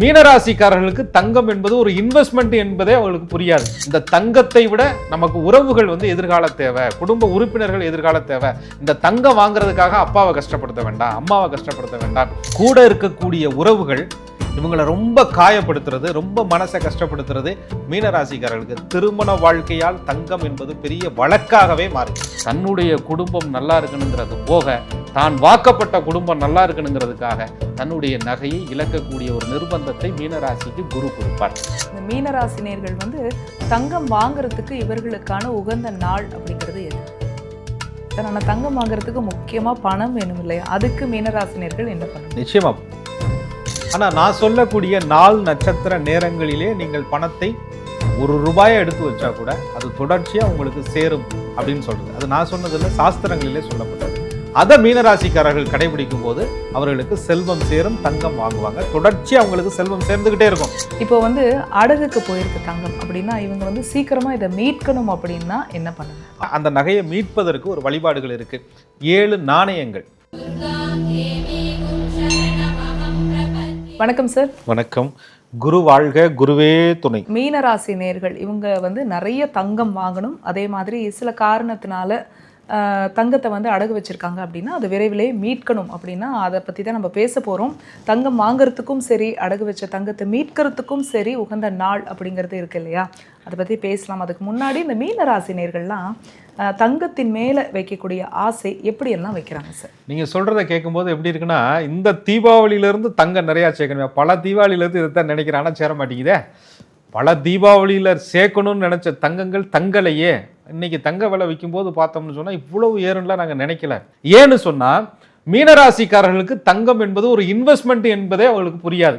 மீனராசிக்காரர்களுக்கு தங்கம் என்பது ஒரு இன்வெஸ்ட்மெண்ட் என்பதே அவங்களுக்கு புரியாது. இந்த தங்கத்தை விட நமக்கு உறவுகள் வந்து எதிர்கால தேவை. குடும்ப உறுப்பினர்கள் எதிர்கால தேவை. இந்த தங்கம் வாங்குறதுக்காக அப்பாவை கஷ்டப்படுத்த வேண்டாம் அம்மாவை கஷ்டப்படுத்த வேண்டாம். கூட இருக்கக்கூடிய உறவுகள் இவங்களை ரொம்ப காயப்படுத்துறது ரொம்ப மனசை கஷ்டப்படுத்துறது மீனராசிக்காரர்களுக்கு. திருமண வாழ்க்கையால் தங்கம் என்பது பெரிய வழக்காகவே மாறுது. தன்னுடைய குடும்பம் நல்லா இருக்கணுங்கிறது போக தான் வாக்கப்பட்ட குடும்பம் நல்லா இருக்கணுங்கிறதுக்காக தன்னுடைய நகையை இழக்கக்கூடிய ஒரு நிர்பந்தத்தை மீனராசிக்கு குரு கொடுப்பார். இந்த மீனராசினியர்கள் வந்து தங்கம் வாங்குறதுக்கு இவர்களுக்கான உகந்த நாள் அப்படிங்கிறது எது? ஆனால் தங்கம் வாங்குறதுக்கு முக்கியமாக பணம் வேணும் இல்லையா? அதுக்கு மீனராசினியர்கள் என்ன பண்ணணும்? நிச்சயமா ஆனா நான் சொல்லக்கூடிய நாள் நட்சத்திர நேரங்களிலே நீங்கள் பணத்தை ஒரு ரூபாயை எடுத்து வச்சா கூட அது தொடர்ச்சியா உங்களுக்கு சேரும் அப்படின்னு சொல்றது. அது நான் சொன்னதில்ல சாஸ்திரங்களிலே சொல்லப்பட்டது. அதை மீனராசிக்காரர்கள் கடைபிடிக்கும் போது அவர்களுக்கு செல்வம் சேரும் தங்கம் வாங்குவாங்க. தொடர்ச்சியா அவங்களுக்கு செல்வம் சேர்ந்துகிட்டே இருக்கும். இப்போ வந்து அடகுக்கு போயிருக்கு தங்கம் அப்படின்னா இவங்க வந்து சீக்கிரமா இதை மீட்கணும் அப்படின்னா என்ன பண்ணணும் அந்த நகையை மீட்பதற்கு ஒரு வழிபாடுகள் இருக்கு. ஏழு நாணயங்கள். வணக்கம் சார் வணக்கம். குரு வாழ்க குருவே துணை. மீனராசி நேர்கள் இவங்க வந்து நிறைய தங்கம் வாங்கணும். அதே மாதிரி சில காரணத்தினால தங்கத்தை வந்து அடகு வச்சிருக்காங்க அப்படின்னா அது விரைவிலே மீட்கணும் அப்படின்னா அதை பற்றி தான் நம்ம பேச போகிறோம் தங்கம் வாங்குறதுக்கும் சரி அடகு வச்ச தங்கத்தை மீட்கிறதுக்கும் சரி உகந்த நாள் அப்படிங்கிறது இருக்கு இல்லையா? அதை பற்றி பேசலாம். அதுக்கு முன்னாடி இந்த மீனராசி நேர்கள்லாம் தங்கத்தின் மேலே வைக்கக்கூடிய ஆசை எப்படியெல்லாம் வைக்கிறாங்க சார்? நீங்கள் சொல்கிறத கேட்கும்போது எப்படி இருக்குன்னா இந்த தீபாவளியிலேருந்து தங்கம் நிறையா சேர்க்கணும் பல தீபாவளியிலேருந்து இதை தான் நினைக்கிறேன் ஆனா சேர மாட்டேங்குதே. பல தீபாவளியில சேர்க்கணும்னு நினைச்ச தங்கங்கள் தங்கலையே இன்னைக்கு தங்க விலை விற்கும்போது பார்த்தோம்னு சொன்னா இவ்வளவு ஏறும்லாம் நாங்க நினைக்கல ஏன்னு சொன்னா மீனராசிக்காரர்களுக்கு தங்கம் என்பது ஒரு இன்வெஸ்ட்மெண்ட் என்பதே அவங்களுக்கு புரியாது.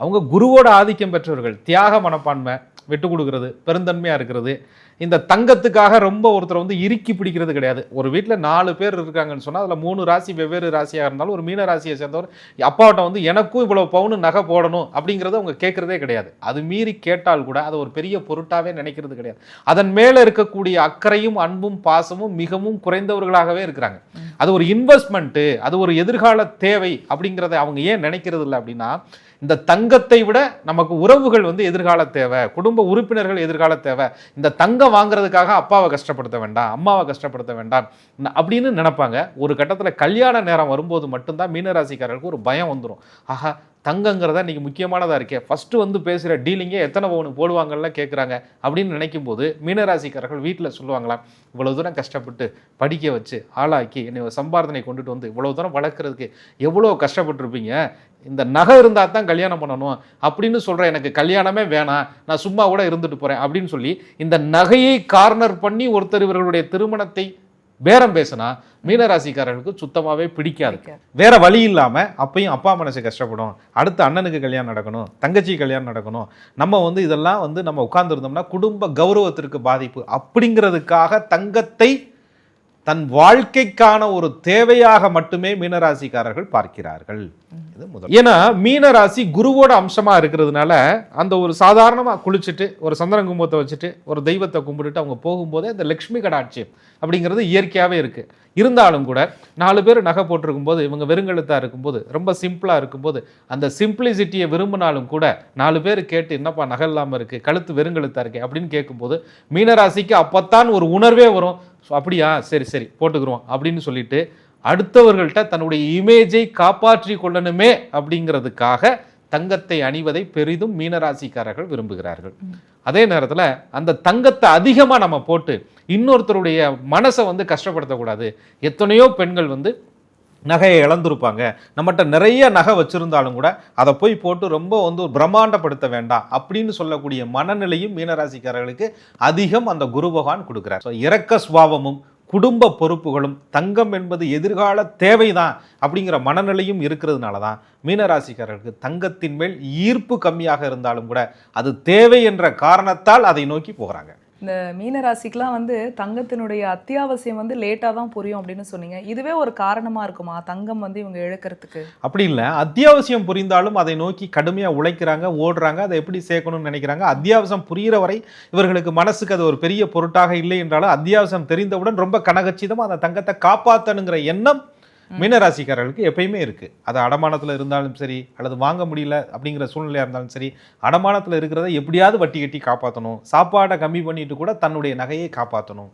அவங்க குருவோட ஆதிக்கம் பெற்றவர்கள் தியாக மனப்பான்மை விட்டு கொடுக்கறது பெருந்தன்மையா இருக்கிறது இந்த தங்கத்துக்காக ரொம்ப ஒருத்தர் வந்து இறுக்கி பிடிக்கிறது கிடையாது. ஒரு வீட்டில் நாலு பேர் இருக்காங்கன்னு சொன்னால் அதில் மூணு ராசி வெவ்வேறு ராசியாக இருந்தாலும் ஒரு மீன ராசியை சேர்ந்தவர் அப்பாவிட்ட வந்து எனக்கும் இவ்வளோ பவுனு நகை போடணும் அப்படிங்கிறத அவங்க கேட்குறதே கிடையாது. அது மீறி கேட்டால் கூட அதை ஒரு பெரிய பொருட்டாவே நினைக்கிறது கிடையாது. அதன் மேலே இருக்கக்கூடிய அக்கறையும் அன்பும் பாசமும் மிகவும் குறைந்தவர்களாகவே இருக்கிறாங்க. அது ஒரு இன்வெஸ்ட்மெண்ட்டு அது ஒரு எதிர்கால தேவை அப்படிங்கிறத அவங்க ஏன் நினைக்கிறது இல்லை அப்படின்னா இந்த தங்கத்தை விட நமக்கு உறவுகள் வந்து எதிர்கால தேவை. குடும்ப உறுப்பினர்கள் எதிர்கால தேவை. இந்த தங்கம் வாங்குறதுக்காக அப்பாவை கஷ்டப்படுத்த வேண்டாம் அம்மாவை கஷ்டப்படுத்த வேண்டாம். அப்படின்னு நினைப்பாங்க. ஒரு கட்டத்தில் கல்யாண நேரம் வரும்போது மட்டும்தான் மீனராசிக்காரர்களுக்கு ஒரு பயம் வந்துடும் ஆஹா தங்கங்கிறதா இன்றைக்கி முக்கியமானதாக இருக்கே. ஃபஸ்ட்டு வந்து பேசுகிற டீலிங்கே எத்தனை பவுனுக்கு போடுவாங்கல்ல கேட்குறாங்க அப்படின்னு நினைக்கும் போது மீனராசிக்காரர்கள் வீட்டில் சொல்லுவாங்களாம் இவ்வளோ தூரம் கஷ்டப்பட்டு படிக்க வச்சு ஆளாக்கி என்னை ஒரு கொண்டுட்டு வந்து இவ்வளோ தூரம் வளர்க்குறதுக்கு எவ்வளோ கஷ்டப்பட்டிருப்பீங்க? இந்த நகை இருந்தால் தான் கல்யாணம் பண்ணணும் அப்படின்னு சொல்கிற எனக்கு கல்யாணமே வேணாம். நான் சும்மா கூட இருந்துட்டு போகிறேன் அப்படின்னு சொல்லி இந்த நகையை கார்னர் பண்ணி ஒருத்தர் இவர்களுடைய திருமணத்தை பேரம் பேசினா மீனராசிக்காரர்களுக்கு சுத்தமாகவே பிடிக்காது. வேற வழி இல்லாமல் அப்பயும் அப்பா மனசு கஷ்டப்படும். அடுத்து அண்ணனுக்கு கல்யாணம் நடக்கணும் தங்கச்சி கல்யாணம் நடக்கணும். நம்ம வந்து இதெல்லாம் வந்து நம்ம உட்கார்ந்துருந்தோம்னா குடும்ப கௌரவத்திற்கு பாதிப்பு. அப்படிங்கிறதுக்காக தங்கத்தை தன் வாழ்க்கைக்கான ஒரு தேவையாக மட்டுமே மீனராசிக்காரர்கள் பார்க்கிறார்கள். ஏன்னா மீனராசி குருவோட அம்சமா இருக்கிறதுனால அந்த ஒரு சாதாரணமா குளிச்சுட்டு ஒரு சந்திரன் கும்பத்தை வச்சுட்டு ஒரு தெய்வத்தை கும்பிட்டுட்டு அவங்க போகும்போதே அந்த லக்ஷ்மி கடாட்சியம் அப்படிங்கிறது இயற்கையாகவே இருக்கு. இருந்தாலும் கூட நாலு பேர் நகை போட்டிருக்கும் போது இவங்க வெறுங்கழுத்தா இருக்கும்போது ரொம்ப சிம்பிளா இருக்கும்போது அந்த சிம்பிளிசிட்டியை விரும்பினாலும் கூட நாலு பேர் கேட்டு என்னப்பா நகை இல்லாம இருக்கு? கழுத்து வெறுங்கழுத்தா இருக்கு? அப்படின்னு கேட்கும்போது மீனராசிக்கு அப்பத்தான் ஒரு உணர்வே வரும். ஸோ அப்படியா? சரி சரி. போட்டுக்கிறோம் அப்படின்னு சொல்லிட்டு அடுத்தவர்கள்ட்ட தன்னுடைய இமேஜை காப்பாற்றி கொள்ளணுமே அப்படிங்கிறதுக்காக தங்கத்தை அணிவதை பெரிதும் மீனராசிக்காரர்கள் விரும்புகிறார்கள். அதே நேரத்தில் அந்த தங்கத்தை அதிகமாக நம்ம போட்டு இன்னொருத்தருடைய மனசை வந்து கஷ்டப்படுத்தக்கூடாது. எத்தனையோ பெண்கள் வந்து நகையை இழந்திருப்பாங்க. நம்மகிட்ட நிறைய நகை வச்சுருந்தாலும் கூட அதை போய் போட்டு ரொம்ப வந்து ஒரு பிரம்மாண்டப்படுத்த வேண்டாம் அப்படின்னு சொல்லக்கூடிய மனநிலையும் மீனராசிக்காரர்களுக்கு அதிகம் அந்த குரு பகவான் கொடுக்குறார். ஸோ இறக்க சுவாவமும் குடும்ப பொறுப்புகளும் தங்கம் என்பது எதிர்கால தேவைதான் அப்படிங்கிற மனநிலையும் இருக்கிறதுனால தான் மீனராசிக்காரர்களுக்கு தங்கத்தின் மேல் ஈர்ப்பு கம்மியாக இருந்தாலும் கூட அது தேவை என்ற காரணத்தால் அதை நோக்கி போகிறாங்க. இந்த மீனராசிக்கெலாம் வந்து தங்கத்தினுடைய அத்தியாவசியம் வந்து லேட்டாக தான் புரியும் அப்படின்னு சொன்னீங்க. இதுவே ஒரு காரணமாக இருக்குமா? தங்கம் வந்து இவங்க இழக்கிறதுக்கு. அப்படி இல்லை. அத்தியாவசியம் புரிந்தாலும் அதை நோக்கி கடுமையாக உழைக்கிறாங்க ஓடுறாங்க அதை எப்படி சேர்க்கணும்னு நினைக்கிறாங்க. அத்தியாவசியம் புரிகிற வரை இவர்களுக்கு மனசுக்கு அது ஒரு பெரிய பொருட்டாக இல்லை என்றாலும் அத்தியாவசியம் தெரிந்தவுடன் ரொம்ப கனகச்சிதமாக அந்த தங்கத்தை காப்பாற்றணுங்கிற எண்ணம் மீனராசிக்காரர்களுக்கு எப்பயுமே இருக்கு. அது அடமானத்தில் இருந்தாலும் சரி அல்லது வாங்க முடியல அப்படிங்கிற சூழ்நிலையாக இருந்தாலும் சரி அடமானத்தில் இருக்கிறத எப்படியாவது வட்டி கட்டி காப்பாற்றணும் சாப்பாடை கம்மி பண்ணிட்டு கூட தன்னுடைய நகையை காப்பாற்றணும்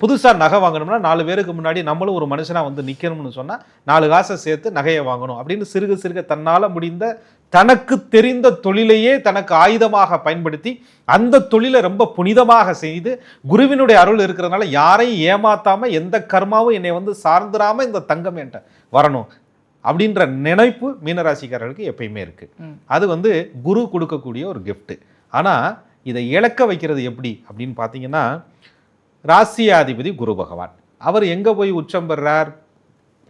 புதுசாக நகை வாங்கணும்னா நாலு பேருக்கு முன்னாடி நம்மளும் ஒரு மனுஷனாக வந்து நிற்கணும்னு சொன்னால் நாலு காசை சேர்த்து நகையை வாங்கணும் அப்படின்னு சிறுக சிறுக தன்னால் முடிந்த தனக்கு தெரிந்த தொழிலையே தனக்கு ஆயுதமாக பயன்படுத்தி அந்த தொழிலை ரொம்ப புனிதமாக செய்து குருவினுடைய அருள் இருக்கிறதுனால யாரையும் ஏமாத்தாம எந்த கர்மாவும் என்னை வந்து சார்ந்துராம இந்த தங்கம் என்கிட்ட வரணும் அப்படின்ற நினைப்பு மீனராசிக்காரர்களுக்கு எப்பயுமே இருக்கு. அது வந்து குரு கொடுக்கக்கூடிய ஒரு gift. ஆனா இதை இழக்க வைக்கிறது எப்படி அப்படின்னு பார்த்தீங்கன்னா ராசியாதிபதி குரு பகவான். அவர் எங்க போய் உச்சம் பெறார்?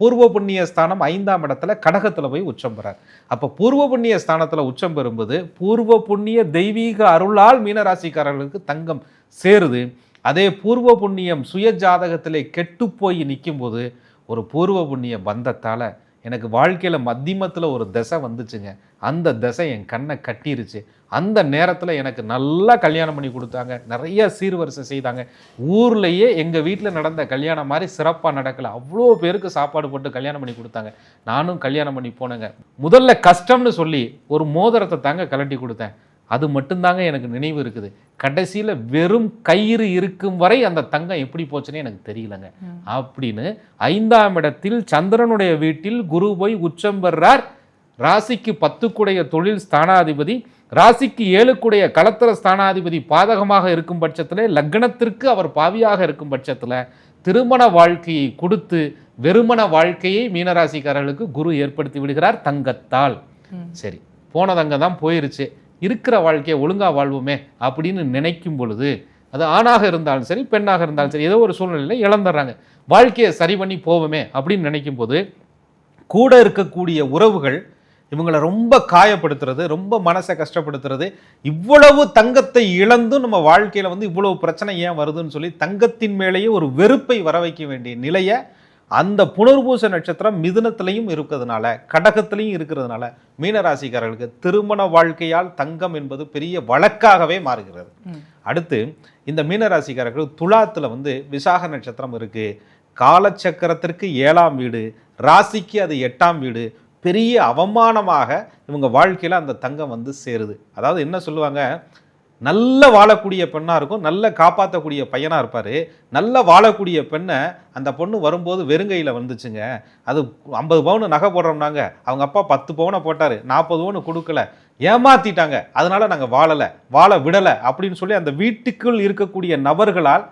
பூர்வ புண்ணிய ஸ்தானம் ஐந்தாம் இடத்துல கடகத்தில் போய் உச்சம் பெறார். அப்போ பூர்வ புண்ணிய ஸ்தானத்தில் உச்சம் பெறும்போது பூர்வ புண்ணிய தெய்வீக அருளால் மீனராசிக்காரர்களுக்கு தங்கம் சேருது. அதே பூர்வ புண்ணியம் சுய ஜாதகத்திலே கெட்டு போய் நிற்கும்போது ஒரு பூர்வ புண்ணிய பந்தத்தால் எனக்கு வாழ்க்கையில் மத்தியமத்தில் ஒரு திசை வந்துச்சுங்க. அந்த திசை என் கண்ணை கட்டிருச்சு. அந்த நேரத்துல எனக்கு நல்லா கல்யாணம் பண்ணி கொடுத்தாங்க. நிறைய சீர்வரிசை செய்தாங்க. ஊர்லயே எங்க வீட்டில் நடந்த கல்யாணம் மாதிரி சிறப்பா நடக்கல. அவ்வளோ பேருக்கு சாப்பாடு போட்டு கல்யாணம் பண்ணி கொடுத்தாங்க. நானும் கல்யாணம் பண்ணி போனேங்க. முதல்ல கஷ்டம்னு சொல்லி ஒரு மோதிரத்தை தாங்க கலட்டி கொடுத்தேன். அது மட்டும்தாங்க எனக்கு நினைவு இருக்குது. கடைசியில வெறும் கயிறு இருக்கும் வரை அந்த தங்கம் எப்படி போச்சுன்னு எனக்கு தெரியலங்க. அப்படின்னு ஐந்தாம் இடத்தில் சந்திரனுடைய வீட்டில் குரு போய் உச்சம் பெறார். ராசிக்கு பத்துக்குடைய தொழில் ஸ்தானாதிபதி ராசிக்கு ஏழுக்குடைய களத்திர ஸ்தானாதிபதி பாதகமாக இருக்கும் பட்சத்தில் லக்னத்திற்கு அவர் பாவியாக இருக்கும் பட்சத்தில் திருமண வாழ்க்கையை கொடுத்து வெறுமன வாழ்க்கையை மீனராசிக்காரர்களுக்கு குரு ஏற்படுத்தி விடுகிறார் தங்கத்தால். சரி போன தங்கம் தான் போயிருச்சு. இருக்கிற வாழ்க்கையை ஒழுங்கா வாழ்வோமே அப்படின்னு நினைக்கும் பொழுது அது ஆணாக இருந்தாலும் சரி பெண்ணாக இருந்தாலும் சரி ஏதோ ஒரு சூழ்நிலையில் இழந்துடுறாங்க. வாழ்க்கையை சரி பண்ணி போவோமே அப்படின்னு நினைக்கும் போது கூட இருக்கக்கூடிய உறவுகள் இவங்களை ரொம்ப காயப்படுத்துறது ரொம்ப மனசை கஷ்டப்படுத்துறது இவ்வளவு தங்கத்தை இழந்தும் நம்ம வாழ்க்கையில வந்து இவ்வளவு பிரச்சனை ஏன் வருதுன்னு சொல்லி தங்கத்தின் மேலேயே ஒரு வெறுப்பை வர வைக்க வேண்டிய நிலையை அந்த புனர்பூச நட்சத்திரம் மிதுனத்திலையும் இருக்கிறதுனால கடகத்திலையும் இருக்கிறதுனால மீனராசிக்காரர்களுக்கு திருமண வாழ்க்கையால் தங்கம் என்பது பெரிய வழக்காகவே மாறுகிறது. அடுத்து இந்த மீனராசிக்காரர்கள் துலாத்துல வந்து விசாக நட்சத்திரம் இருக்கு காலச்சக்கரத்திற்கு ஏழாம் வீடு ராசிக்கு அது எட்டாம் வீடு பெரிய அவமானமாக இவங்க வாழ்க்கையில் அந்த தங்கம் வந்து சேருது. அதாவது என்ன சொல்லுவாங்க? நல்ல வாழக்கூடிய பெண்ணாக இருக்கும் நல்ல காப்பாற்றக்கூடிய பையனாக இருப்பார். நல்ல வாழக்கூடிய பெண்ணை அந்த பொண்ணு வரும்போது வெறுங்கையில் வந்துச்சுங்க. அது ஐம்பது பவுன் நகை போடுறோம்னாங்க. அவங்க அப்பா பத்து பவுனை போட்டார். நாற்பது பவுனு கொடுக்கல. ஏமாத்திட்டாங்க. அதனால் நாங்கள் வாழலை வாழ விடலை அப்படின்னு சொல்லி அந்த வீட்டுக்குள் இருக்கக்கூடிய நபர்களால்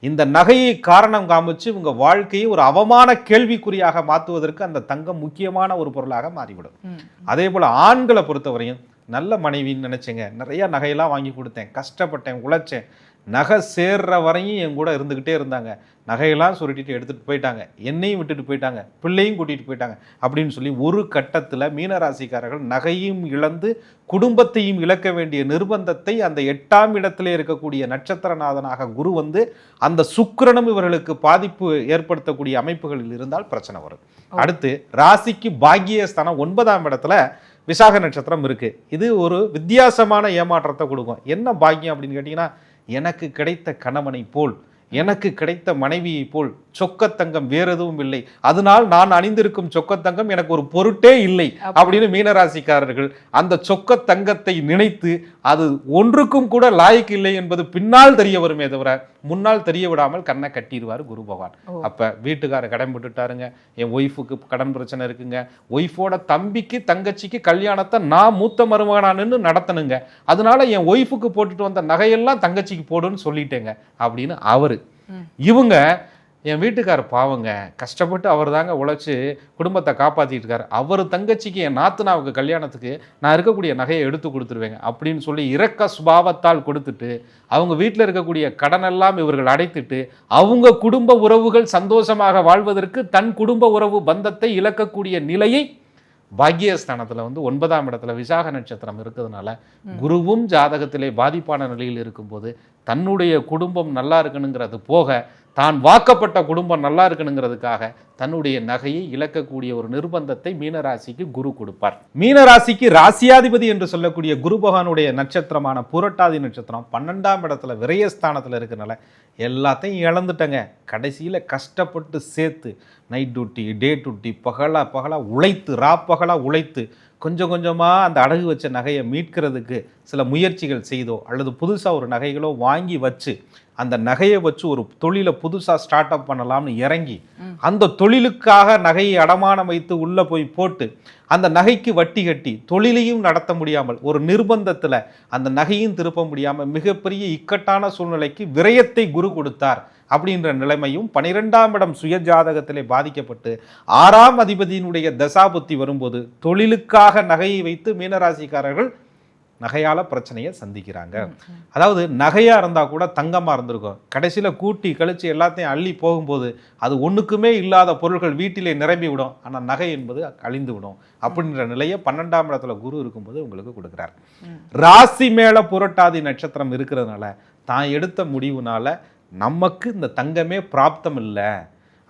இந்த நகையை காரணம் காமிச்சு இவங்க வாழ்க்கையை ஒரு அவமான கேள்விக்குறியாக மாற்றுவதற்கு அந்த தங்கம் முக்கியமான ஒரு பொருளாக மாறிவிடும். அதே போல ஆண்களை பொறுத்தவரையும் நல்ல மனைவின்னு நினைச்சேங்க. நிறைய நகையெல்லாம் வாங்கி கொடுத்தேன். கஷ்டப்பட்டேன் உழைச்சேன். நகை சேர்ற வரையும் என் கூட இருந்துக்கிட்டே இருந்தாங்க. நகையெல்லாம் சுருட்டிட்டு எடுத்துட்டு போயிட்டாங்க. என்னையும் விட்டுட்டு போயிட்டாங்க. பிள்ளையும் கூட்டிட்டு போயிட்டாங்க அப்படின்னு சொல்லி ஒரு கட்டத்தில் மீனராசிக்காரர்கள் நகையும் இழந்து குடும்பத்தையும் இழக்க வேண்டிய நிர்பந்தத்தை அந்த எட்டாம் இடத்திலே இருக்கக்கூடிய நட்சத்திரநாதனாக குரு வந்து அந்த சுக்கிரனும் இவர்களுக்கு பாதிப்பு ஏற்படுத்தக்கூடிய அமைப்புகளில் இருந்தால் பிரச்சனை வரும். அடுத்து ராசிக்கு பாக்கியஸ்தானம் ஒன்பதாம் இடத்துல விசாக நட்சத்திரம் இருக்கு. இது ஒரு வித்தியாசமான ஏமாற்றத்தை கொடுக்கும். என்ன பாக்கியம் அப்படின்னு கேட்டிங்கன்னா எனக்கு கிடைத்த கணவனை போல் எனக்கு கிடைத்த மனைவியை போல் சொக்கத்தங்கம் வேற எதுவும் இல்லை. அதனால் நான் அணிந்திருக்கும் சொக்கத்தங்கம் எனக்கு ஒரு பொருட்டே இல்லை அப்படின்னு மீனராசிக்காரர்கள் அந்த சொக்கத்தங்கத்தை நினைத்து அது ஒன்றுக்கும் கூட லாய்க்கு இல்லை என்பது பின்னால் தெரிய வருமே தவிர முன்னால் தெரிய விடாமல் கண்ணை கட்டிடுவார் குரு பகவான். அப்ப வீட்டுக்காரர் கடன் போட்டுட்டாருங்க. என் ஒய்ஃபுக்கு கடன் பிரச்சனை இருக்குங்க. ஒய்ஃபோட தம்பிக்கு தங்கச்சிக்கு கல்யாணத்தை நான் மூத்த மருமகனா நின்னு நடத்தணுங்க. அதனால என் ஒய்ஃபுக்கு போட்டுட்டு வந்த நகையெல்லாம் தங்கச்சிக்கு போடுன்னு சொல்லிட்டேங்க. அப்படின்னு அவரு. இவங்க என் வீட்டுக்கார பாவங்க. கஷ்டப்பட்டு அவர் தாங்க உழைச்சி குடும்பத்தை காப்பாத்திட்டு இருக்காரு. அவர் தங்கச்சிக்கு என் நாத்தனாவுக்கு கல்யாணத்துக்கு நான் இருக்கக்கூடிய நகையை எடுத்து கொடுத்துருவேங்க அப்படின்னு சொல்லி இரக்க சுபாவத்தால் கொடுத்துட்டு அவங்க வீட்டில் இருக்கக்கூடிய கடனெல்லாம் இவர்கள் அடைத்துட்டு அவங்க குடும்ப உறவுகள் சந்தோஷமாக வாழ்வதற்கு தன் குடும்ப உறவு பந்தத்தை இழக்கக்கூடிய நிலையை பாக்கியஸ்தானத்துல வந்து ஒன்பதாம் இடத்துல விசாக நட்சத்திரம் இருக்கிறதுனால குருவும் ஜாதகத்திலே பாதிப்பான நிலையில் இருக்கும்போது தன்னுடைய குடும்பம் நல்லா இருக்கணுங்கிறது போக தான் வாக்கப்பட்ட குடும்பம் நல்லா இருக்கணுங்கிறதுக்காக தன்னுடைய நகையை இழக்கக்கூடிய ஒரு நிர்பந்தத்தை மீனராசிக்கு குரு கொடுப்பார். மீனராசிக்கு ராசியாதிபதி என்று சொல்லக்கூடிய குரு பகவானுடைய நட்சத்திரமான புரட்டாதி நட்சத்திரம் பன்னெண்டாம் இடத்துல விரயஸ்தானத்தில் இருக்கிறனால எல்லாத்தையும் இழந்துட்டங்க. கடைசியில் கஷ்டப்பட்டு சேர்த்து நைட் டியூட்டி டே டியூட்டி பகலா பகலா உழைத்து ராப்பகலா உழைத்து கொஞ்சம் கொஞ்சமாக அந்த அடகு வச்ச நகையை மீட்கிறதுக்கு சில முயற்சிகள் செய்தோ அல்லது புதுசாக ஒரு நகைகளோ வாங்கி வச்சு அந்த நகையை வச்சு ஒரு தொழிலை புதுசாக ஸ்டார்ட் அப் பண்ணலாம்னு இறங்கி அந்த தொழிலுக்காக நகையை அடமானம் வைத்து உள்ளே போய் போட்டு அந்த நகைக்கு வட்டி கட்டி தொழிலையும் நடத்த முடியாமல் ஒரு நிர்பந்தத்தில் அந்த நகையும் திருப்ப முடியாமல் மிகப்பெரிய இக்கட்டான சூழ்நிலைக்கு விரயத்தை குரு கொடுத்தார் அப்படின்ற நிலைமையும் பனிரெண்டாம் இடம் சுய ஜாதகத்திலே பாதிக்கப்பட்டு ஆறாம் அதிபதியினுடைய தசாபுத்தி வரும்போது தொழிலுக்காக நகையை வைத்து மீனராசிக்காரர்கள் நகையால பிரச்சனையை சந்திக்கிறாங்க. அதாவது நகையா இருந்தா கூட தங்கமா இருந்திருக்கும். கடைசியில கூட்டி கழிச்சு எல்லாத்தையும் அள்ளி போகும்போது அது ஒண்ணுக்குமே இல்லாத பொருட்கள் வீட்டிலே நிரம்பி விடும். ஆனா நகை என்பது அழிந்து விடும். அப்படின்ற நிலையை பன்னெண்டாம் இடத்துல குரு இருக்கும்போது உங்களுக்கு கொடுக்குறார். ராசி மேல புரட்டாதி நட்சத்திரம் இருக்கிறதுனால தான் எடுத்த முடிவுனால நமக்கு இந்த தங்கமே பிராப்தம் இல்லை.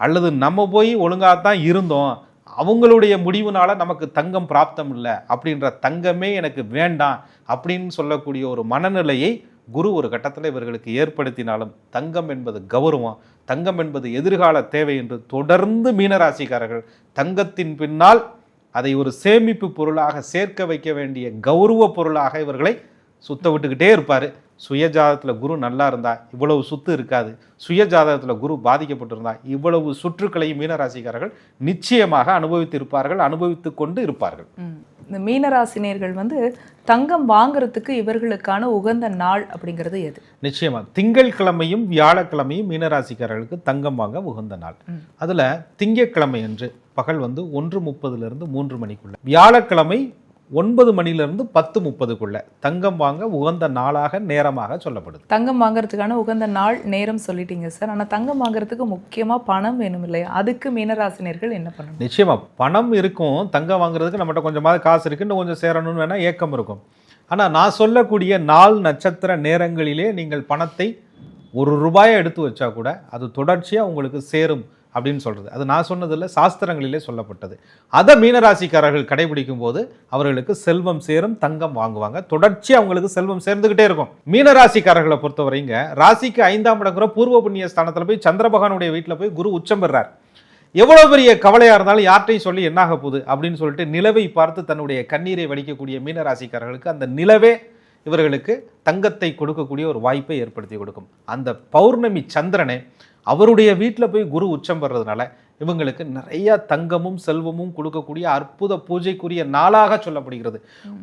அல்லது நம்ம போய் ஒழுங்காக தான் இருந்தோம். அவங்களுடைய முடிவுனால நமக்கு தங்கம் பிராப்தம் இல்லை அப்படின்ற தங்கமே எனக்கு வேண்டாம் அப்படின்னு சொல்லக்கூடிய ஒரு மனநிலையை குரு ஒரு கட்டத்தில் இவர்களுக்கு ஏற்படுத்தினாலும் தங்கம் என்பது கௌரவம் தங்கம் என்பது எதிர்கால தேவை என்று தொடர்ந்து மீனராசிக்காரர்கள் தங்கத்தின் பின்னால் அதை ஒரு சேமிப்பு பொருளாக சேர்க்க வைக்க வேண்டிய கௌரவ பொருளாக இவர்களை சுத்த விட்டுக்கிட்டே இருப்பார். சுயஜாதத்தில் குரு நல்லா இருந்தா இவ்வளவு சுத்து இருக்காது. சுயஜாதகத்தில் குரு பாதிக்கப்பட்டிருந்தா இவ்வளவு சுற்றுக்களையும் மீனராசிக்காரர்கள் நிச்சயமாக அனுபவித்திருப்பார்கள் அனுபவித்து கொண்டு இருப்பார்கள். இந்த மீனராசினியர்கள் வந்து தங்கம் வாங்குறதுக்கு இவர்களுக்கான உகந்த நாள் அப்படிங்கிறது எது? நிச்சயமா. திங்கட்கிழமையும் வியாழக்கிழமையும் மீனராசிக்காரர்களுக்கு தங்கம் வாங்க உகந்த நாள். அதுல திங்கட்கிழமை அன்று பகல் வந்து ஒன்று முப்பதுல இருந்து மூன்று மணிக்குள்ள. வியாழக்கிழமை ஒன்பது மணிலிருந்து பத்து முப்பதுக்குள்ள. தங்கம் வாங்க உகந்த நாளாக நேரமாக சொல்லப்படுது. தங்கம் வாங்குறதுக்கான உகந்த நாள் நேரம் சொல்லிட்டீங்க சார். ஆனா தங்கம் வாங்குறதுக்கு முக்கியமா பணம் வேணும் இல்லையா? அதுக்கு மீனராசினியர்கள் என்ன பண்ணணும்? நிச்சயமா. பணம் இருக்கும். தங்கம் வாங்குறதுக்கு நம்மகிட்ட கொஞ்சமாவது காசு இருக்கு. இன்னும் கொஞ்சம் சேரணும்னு வேணா ஏக்கம் இருக்கும். ஆனா நான் சொல்லக்கூடிய நாள் நட்சத்திர நேரங்களிலே நீங்கள் பணத்தை ஒரு ரூபாயை எடுத்து வச்சா கூட அது தொடர்ச்சியா உங்களுக்கு சேரும். அப்படின்னு சொல்கிறது அது நான் சொன்னதில் சாஸ்திரங்களிலே சொல்லப்பட்டது. அதை மீனராசிக்காரர்கள் கடைபிடிக்கும் போது அவர்களுக்கு செல்வம் சேரும் தங்கம் வாங்குவாங்க. தொடர்ச்சி அவங்களுக்கு செல்வம் சேர்ந்துக்கிட்டே இருக்கும். மீனராசிக்காரர்களை பொறுத்தவரைங்க ராசிக்கு ஐந்தாம் இடங்கிற பூர்வ புண்ணிய ஸ்தானத்தில் போய் சந்திர பகவானுடைய வீட்டில் போய் குரு உச்சம் பெறார். எவ்வளோ பெரிய கவலையாக இருந்தாலும் யார்ட்டையும் சொல்லி என்னாக போகுது அப்படின்னு சொல்லிட்டு நிலவை பார்த்து தன்னுடைய கண்ணீரை வடிக்கக்கூடிய மீனராசிக்காரர்களுக்கு அந்த நிலவே இவர்களுக்கு தங்கத்தை கொடுக்கக்கூடிய ஒரு வாய்ப்பை ஏற்படுத்தி கொடுக்கும். அந்த பௌர்ணமி சந்திரனை அவருடைய வீட்டில் போய் குரு உச்சம் பெறதுனால இவங்களுக்கு நிறைய தங்கமும் செல்வமும் கொடுக்கக்கூடிய அற்புத பூஜைக்குரிய நாளாக சொல்லப்படுகிறது.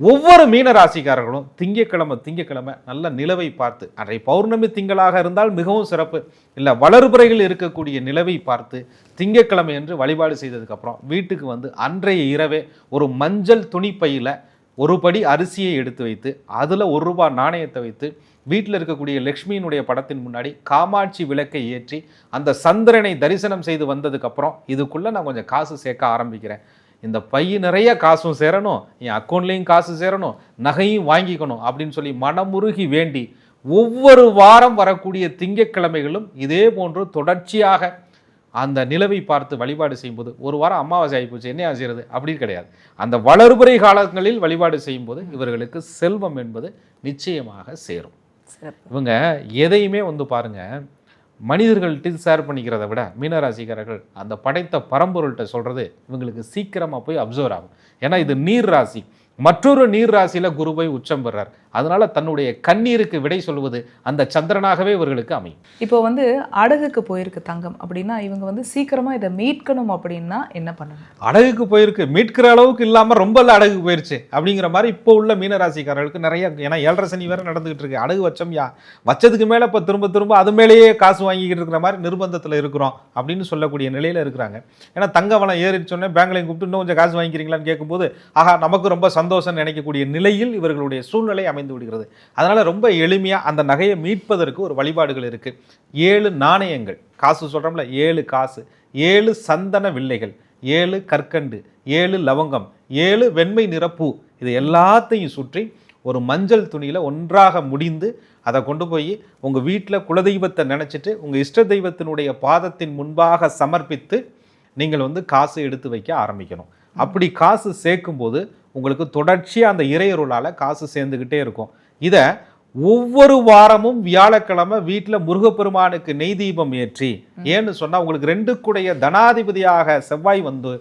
ஒவ்வொரு மீன ராசிக்காரர்களும் திங்கக்கிழமை திங்கக்கிழமை நல்ல நிலவை பார்த்து அன்றை பௌர்ணமி திங்களாக இருந்தால் மிகவும் சிறப்பு. இல்லை வளர்புறையில் இருக்கக்கூடிய நிலவை பார்த்து திங்கக்கிழமை என்று வழிபாடு செய்ததுக்கப்புறம் வீட்டுக்கு வந்து அன்றைய இரவே ஒரு மஞ்சள் துணிப்பையில் ஒரு படி அரிசியை எடுத்து வைத்து அதில் ஒரு ரூபாய் நாணயத்தை வைத்து வீட்டில் இருக்கக்கூடிய லக்ஷ்மியினுடைய படத்தின் முன்னாடி காமாட்சி விளக்கை ஏற்றி அந்த சந்திரனை தரிசனம் செய்து வந்ததுக்கப்புறம் இதுக்குள்ளே நான் கொஞ்சம் காசு சேர்க்க ஆரம்பிக்கிறேன். இந்த பை நிறைய காசும் சேரணும் என் அக்கௌண்ட்லேயும் காசு சேரணும் நகையும் வாங்கிக்கணும் அப்படின்னு சொல்லி மனமுருகி வேண்டி ஒவ்வொரு வாரம் வரக்கூடிய திங்கட்கிழமைகளும் இதே போன்று தொடர்ச்சியாக அந்த நிலவை பார்த்து வழிபாடு செய்யும்போது ஒரு வாரம் அமாவாசை ஆகிப்போச்சு என்ன செய்யறது அப்படின்னு கிடையாது. அந்த வளர்புரை காலங்களில் வழிபாடு செய்யும்போது இவர்களுக்கு செல்வம் என்பது நிச்சயமாக சேரும். இவங்க எதையுமே வந்து பாருங்க மனிதர்கள்ட்ட ஷேர் பண்ணிக்கிறத விட மீனராசிக்காரர்கள் அந்த படைத்த பரம்பொருள்கிட்ட சொல்கிறது இவங்களுக்கு சீக்கிரமாக போய் அப்சர்வ் ஆகும். ஏன்னா இது நீர் ராசி. மற்றொரு நீர் ராசியில குருவை உச்சம் பெறார். அதனால தன்னுடைய கண்ணீருக்கு விடை சொல்வது அந்த சந்திரனாகவே இவர்களுக்கு அமையும். இப்போ வந்து அடகுக்கு போயிருக்கு தங்கம் அப்படின்னா இவங்க வந்து சீக்கிரமா இதை மீட்கணும் அப்படின்னா என்ன பண்ணணும்? அடகுக்கு போயிருக்கு. மீட்கிற அளவுக்கு இல்லாம ரொம்ப அடகுக்கு போயிருச்சு. அப்படிங்கிற மாதிரி இப்போ உள்ள மீனராசிக்காரர்களுக்கு நிறைய ஏன்னா ஏழரை சனி வேற நடந்துகிட்டு இருக்கு. அடகு வச்சம் யா? வச்சதுக்கு மேல இப்ப திரும்ப திரும்ப அது மேலேயே காசு வாங்கிக்கிட்டு இருக்கிற மாதிரி நிர்பந்தத்துல இருக்கிறோம் அப்படின்னு சொல்லக்கூடிய நிலையில இருக்கிறாங்க. ஏன்னா தங்க வளம் ஏறிச்சு சொன்னே பேங்க்லையும் கூப்பிட்டு இன்னும் கொஞ்சம் காசு வாங்கிக்கிறீங்களான்னு கேட்கும்போது ஆஹா நமக்கு ரொம்ப சந்தோஷம் நினைக்கக்கூடிய நிலையில் இவர்களுடைய சூழ்நிலை அமைந்து விடுகிறது. அதனால் ரொம்ப எளிமையாக அந்த நகையை மீட்பதற்கு ஒரு வழிபாடுகள் இருக்குது ஏழு நாணயங்கள். காசு சொல்கிறோம்ல ஏழு காசு. ஏழு சந்தன வில்லைகள். ஏழு கற்கண்டு. ஏழு லவங்கம். ஏழு வெண்மை நிறப்பூ இது எல்லாத்தையும் சுற்றி ஒரு மஞ்சள் துணியில் ஒன்றாக முடிந்து அதை கொண்டு போய் உங்கள் வீட்டில் குலதெய்வத்தை நினச்சிட்டு உங்கள் இஷ்ட தெய்வத்தினுடைய பாதத்தின் முன்பாக சமர்ப்பித்து நீங்கள் வந்து காசு எடுத்து வைக்க ஆரம்பிக்கணும். அப்படி காசு சேர்க்கும்போது உங்களுக்கு தொடர்ச்சியாக அந்த இறையருளால் காசு சேர்ந்துக்கிட்டே இருக்கும். இதை ஒவ்வொரு வாரமும் வியாழக்கிழமை வீட்டில் முருகப்பெருமானுக்கு நெய் தீபம் ஏற்றி ஏன்னு சொன்னால் உங்களுக்கு ரெண்டுக்குடைய தனாதிபதியாக செவ்வாய் வந்து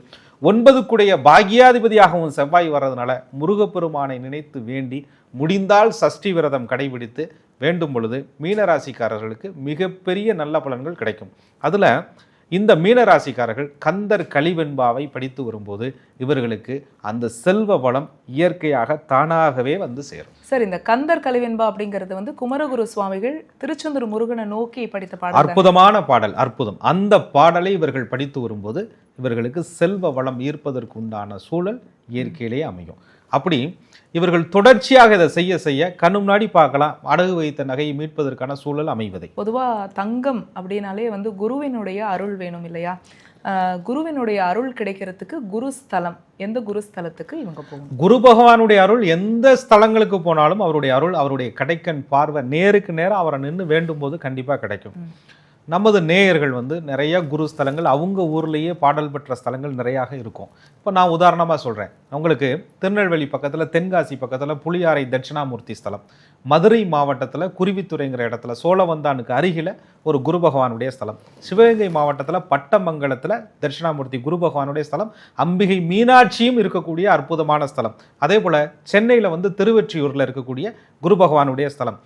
ஒன்பதுக்குடைய பாகியாதிபதியாகவும் செவ்வாய் வர்றதுனால முருகப்பெருமானை நினைத்து வேண்டி முடிந்தால் சஷ்டி விரதம் கடைபிடித்து வேண்டும் பொழுது மீனராசிக்காரர்களுக்கு மிகப்பெரிய நல்ல பலன்கள் கிடைக்கும். அதில் இந்த மீனராசிக்காரர்கள் கந்தர் கலிவெண்பாவை படித்து வரும்போது இவர்களுக்கு அந்த செல்வ வளம் இயற்கையாக தானாகவே வந்து சேரும். சார் இந்த கந்தர் கலிவெண்பா அப்படிங்கிறது வந்து குமரகுரு சுவாமிகள் திருச்செந்தூர் முருகனை நோக்கி படித்த பாடல் அற்புதமான பாடல் அற்புதம். அந்த பாடலை இவர்கள் படித்து வரும்போது இவர்களுக்கு செல்வ வளம் ஈர்ப்பதற்கு உண்டான சூழல் இயற்கையிலேயே அமையும். அப்படி இவர்கள் தொடர்ச்சியாக இதை செய்ய செய்ய கண்ணு முன்னாடி பார்க்கலாம். அடகு வைத்த நகையை மீட்பதற்கான சூழல் அமைவதை. பொதுவா தங்கம் அப்படின்னாலே வந்து குருவினுடைய அருள் வேணும் இல்லையா? குருவினுடைய அருள் கிடைக்கிறதுக்கு குருஸ்தலம் எந்த குருஸ்தலத்துக்கு இவங்க போகணும்? குரு பகவானுடைய அருள் எந்த ஸ்தலங்களுக்கு போனாலும் அவருடைய அருள் அவருடைய கடைக்கண் பார்வை நேருக்கு நேரம் அவரை நின்று வேண்டும் போது கண்டிப்பாக கிடைக்கும். நமது நேயர்கள் வந்து நிறைய குரு ஸ்தலங்கள் அவங்க ஊர்லேயே பாடல் பெற்ற ஸ்தலங்கள் நிறையாக இருக்கும். இப்போ நான் உதாரணமாக சொல்கிறேன் உங்களுக்கு திருநெல்வேலி பக்கத்தில் தென்காசி பக்கத்தில் புளியாரை தட்சிணாமூர்த்தி ஸ்தலம் மதுரை மாவட்டத்தில் குருவித்துறைங்கிற இடத்துல சோழவந்தானுக்கு அருகில் ஒரு குரு பகவானுடைய ஸ்தலம் சிவகங்கை மாவட்டத்தில் பட்டமங்கலத்தில் தட்சிணாமூர்த்தி குரு பகவானுடைய ஸ்தலம் அம்பிகை மீனாட்சியும் இருக்கக்கூடிய அற்புதமான ஸ்தலம். அதே போல் சென்னையில் வந்து திருவெற்றியூரில் இருக்கக்கூடிய குரு பகவானுடைய ஸ்தலம்.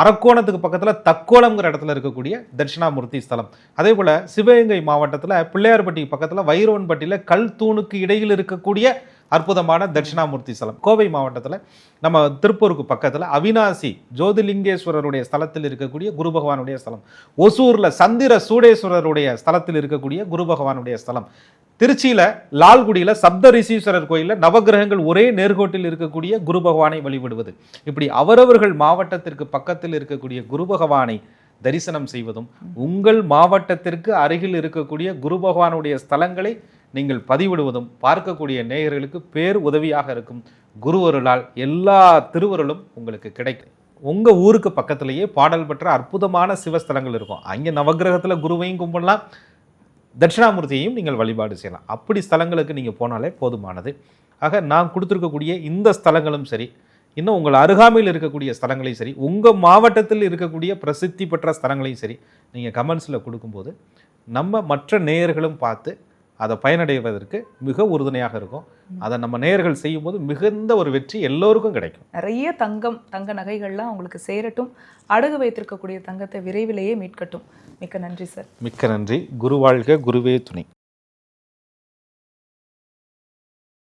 அரக்கோணத்துக்கு பக்கத்தில் தக்கோலம்ங்கிற இடத்துல இருக்கக்கூடிய தட்சிணாமூர்த்தி ஸ்தலம். அதே போல் சிவகங்கை மாவட்டத்தில் பிள்ளையார்பட்டி பக்கத்தில் வைரவன்பட்டியில் கல் தூணுக்கு இடையில் இருக்கக்கூடிய அற்புதமான தட்சிணாமூர்த்தி ஸ்தலம். கோவை மாவட்டத்தில் நம்ம திருப்பூருக்கு பக்கத்தில் அவினாசி ஜோதிலிங்கேஸ்வரருடைய ஸ்தலத்தில் இருக்கக்கூடிய குரு பகவானுடைய ஸ்தலம். ஒசூரில் சந்திர சூடேஸ்வரருடைய ஸ்தலத்தில் இருக்கக்கூடிய குரு பகவானுடைய ஸ்தலம். திருச்சியில் லால்குடியில் சப்த ரிஷீஸ்வரர் கோயிலில் நவக்கிரகங்கள் ஒரே நேர்கோட்டில் இருக்கக்கூடிய குரு பகவானை வழிபடுவது. இப்படி அவரவர்கள் மாவட்டத்திற்கு பக்கத்தில் இருக்கக்கூடிய குரு பகவானை தரிசனம் செய்வதும் உங்கள் மாவட்டத்திற்கு அருகில் இருக்கக்கூடிய குரு பகவானுடைய ஸ்தலங்களை நீங்கள் பதிவிடுவதும் பார்க்கக்கூடிய நேயர்களுக்கு பேர் உதவியாக இருக்கும். குருவருளால் எல்லா திருவருளும் உங்களுக்கு கிடைக்கும். உங்கள் ஊருக்கு பக்கத்திலேயே பாடல் பெற்ற அற்புதமான சிவஸ்தலங்கள் இருக்கும். அங்கே நவக்கிரகத்தில் குருவையும் கும்பிடலாம். தட்சிணாமூர்த்தியையும் நீங்கள் வழிபாடு செய்யலாம். அப்படி ஸ்தலங்களுக்கு நீங்கள் போனாலே போதுமானது. ஆக நான் கொடுத்துருக்கக்கூடிய இந்த ஸ்தலங்களும் சரி இன்னும் உங்கள் அருகாமையில் இருக்கக்கூடிய ஸ்தலங்களையும் சரி உங்கள் மாவட்டத்தில் இருக்கக்கூடிய பிரசித்தி பெற்ற ஸ்தலங்களையும் சரி நீங்கள் கமெண்ட்ஸில் கொடுக்கும்போது நம்ம மற்ற நேயர்களும் பார்த்து அதை பயனடைவதற்கு மிக உறுதுணையாக இருக்கும். அதை நம்ம நேயர்கள் செய்யும்போது மிகுந்த ஒரு வெற்றி எல்லோருக்கும் கிடைக்கும். நிறைய தங்கம் தங்க நகைகள்லாம் அவங்களுக்கு சேரட்டும். அடகு வைத்திருக்கக்கூடிய தங்கத்தை விரைவிலேயே மீட்கட்டும். மிக்க நன்றி சார். மிக்க நன்றி. குரு வாழ்க குருவே துணை.